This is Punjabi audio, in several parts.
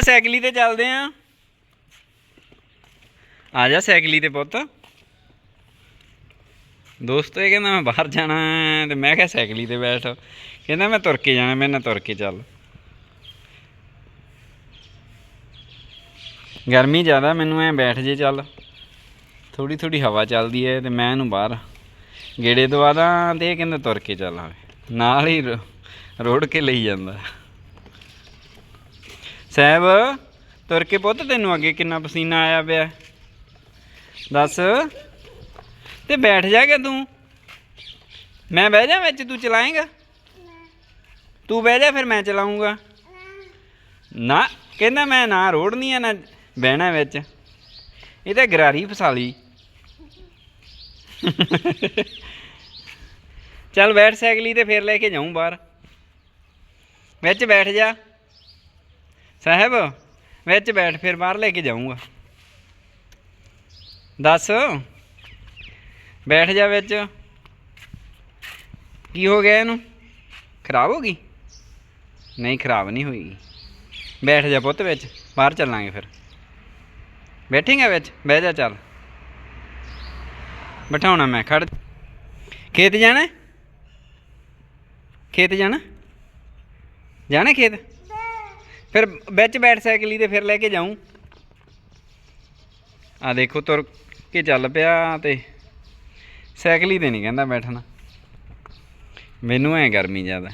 ਸਾਈਕਲੀ ਤੇ ਚੱਲਦੇ ਆ। ਆ ਜਾ ਸਾਈਕਲੀ ਤੇ ਪੁੱਤ। ਦੋਸਤੋ, ਇਹ ਕਹਿੰਦਾ ਮੈਂ ਬਾਹਰ ਜਾਣਾ ਤੇ ਮੈਂ ਕਿਹਾ ਸਾਈਕਲੀ ਤੇ ਬੈਠ। ਕਹਿੰਦਾ ਮੈਂ ਤੁਰ ਕੇ ਜਾਣਾ, ਮੇਰੇ ਨਾਲ ਤੁਰ ਕੇ ਚੱਲ। ਗਰਮੀ ਜ਼ਿਆਦਾ, ਮੈਨੂੰ ਐ ਬੈਠ ਜੇ ਚੱਲ। ਥੋੜੀ ਥੋੜੀ ਹਵਾ ਚੱਲਦੀ ਹੈ ਤੇ ਮੈਂ ਇਹਨੂੰ ਬਾਹਰ ਗੇੜੇ ਦਵਾਦਾ ਤੇ ਇਹ ਕਹਿੰਦਾ ਤੁਰ ਕੇ ਚੱਲ ਆਵੇ। ਨਾਲ ਹੀ ਰੋੜ ਕੇ ਲਈ ਜਾਂਦਾ। ਸਾਹਿਬ, ਤੁਰ ਕੇ ਪੁੱਤ ਤੈਨੂੰ ਅੱਗੇ ਕਿੰਨਾ ਪਸੀਨਾ ਆਇਆ ਪਿਆ। ਦੱਸ, ਤੇ ਬੈਠ ਜਾ ਕੇ ਤੂੰ। ਮੈਂ ਬਹਿ ਜਾ ਵਿੱਚ, ਤੂੰ ਚਲਾਏਂਗਾ? ਤੂੰ ਬਹਿ ਜਾ, ਫਿਰ ਮੈਂ ਚਲਾਉਂਗਾ ਨਾ, ਕਹਿੰਦਾ ਮੈਂ ਨਾ ਰੋੜਨੀ ਆ, ਨਾ ਬਹਿਣਾ ਵਿੱਚ। ਇਹ ਤਾਂ ਗਰਾਰੀ ਫਸਾਲੀ ਚੱਲ ਬੈਠ ਸਾਈਕਲੀ ਤੇ, ਫਿਰ ਲੈ ਕੇ ਜਾਊਂ ਬਾਹਰ। ਵਿੱਚ ਬੈਠ ਜਾ। ਸਾਹਿਬ, ਵਿੱਚ ਬੈਠ, ਫਿਰ ਬਾਹਰ ਲੈ ਕੇ ਜਾਊਂਗਾ। ਦੱਸ, ਬੈਠ ਜਾ ਵਿੱਚ। ਕੀ ਹੋ ਗਿਆ ਇਹਨੂੰ? ਖਰਾਬ ਹੋ ਗਈ? ਨਹੀਂ, ਖਰਾਬ ਨਹੀਂ ਹੋਈ। ਬੈਠ ਜਾ ਪੁੱਤ ਵਿੱਚ, ਬਾਹਰ ਚੱਲਾਂਗੇ ਫਿਰ। ਬੈਠੇਂਗਾ ਵਿੱਚ? ਬਹਿ ਜਾ ਚੱਲ। ਬਿਠਾਉਣਾ ਮੈਂ, ਖੜ। ਖੇਤ ਜਾਣਾ? ਖੇਤ ਜਾਣਾ? ਜਾਣਾ ਖੇਤ? ਫਿਰ ਵਿੱਚ ਬੈਠ ਸਾਈਕਲੀ ਤੇ ਫਿਰ ਲੈ ਕੇ ਜਾਊਂ। ਆ ਦੇਖੋ ਤੁਰ ਕੇ ਚੱਲ ਪਿਆ ਤੇ ਸਾਈਕਲੀ ਤੇ ਨਹੀਂ ਕਹਿੰਦਾ ਬੈਠਣਾ। ਮੈਨੂੰ ਐ ਗਰਮੀ ਜ਼ਿਆਦਾ।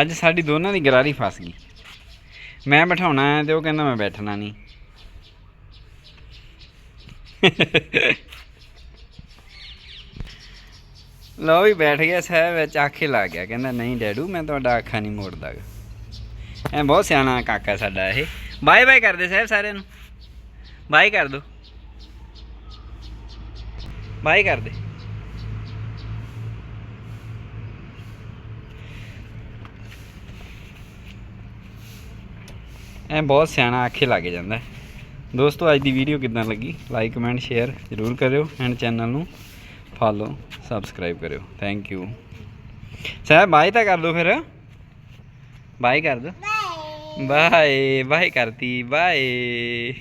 ਅੱਜ ਸਾਡੀ ਦੋਨਾਂ ਦੀ ਗਰਾਰੀ ਫਸ ਗਈ। ਮੈਂ ਬਿਠਾਉਣਾ ਹੈ ਤੇ ਉਹ ਕਹਿੰਦਾ ਮੈਂ ਬੈਠਣਾ ਨਹੀਂ। ਲਓ ਵੀ ਬੈਠ ਗਿਆ ਸਾਹਿਬ, ਵਿੱਚ ਆਖੇ ਲੱਗ ਗਿਆ। ਕਹਿੰਦਾ, ਨਹੀਂ ਡੈਡੂ, ਮੈਂ ਤੁਹਾਡਾ ਅੱਖਾਂ ਨਹੀਂ ਮੋੜਦਾ ਐ ਬਹੁਤ ਸਿਆਣਾ ਕਾਕਾ ਸਾਡਾ ਇਹ। ਬਾਏ ਬਾਏ ਕਰਦੇ ਸਾਹਿਬ ਸਾਰਿਆਂ ਨੂੰ। ਬਾਏ ਕਰ ਦੋ। ਬਾਏ ਕਰ ਦੇ ਐ ਬਹੁਤ ਸਿਆਣਾ ਆਖੇ ਲੱਗ ਜਾਂਦਾ। ਦੋਸਤੋ, ਅੱਜ ਦੀ ਵੀਡੀਓ ਕਿਦਾਂ ਲੱਗੀ? ਲਾਈਕ ਕਮੈਂਟ ਸ਼ੇਅਰ ਜ਼ਰੂਰ ਕਰਿਓ ਐਂਡ ਚੈਨਲ ਨੂੰ। ਫਾਲੋ ਸਬਸਕ੍ਰਾਈਬ ਕਰਿਓ। ਥੈਂਕ ਯੂ ਸਾਹਿਬ ਬਾਏ ਤਾਂ ਕਰ ਦੋ ਫਿਰ। ਬਾਏ ਕਰ ਦੋ। ਬਾਏ ਬਾਏ ਕਰਤੀ। ਬਾਏ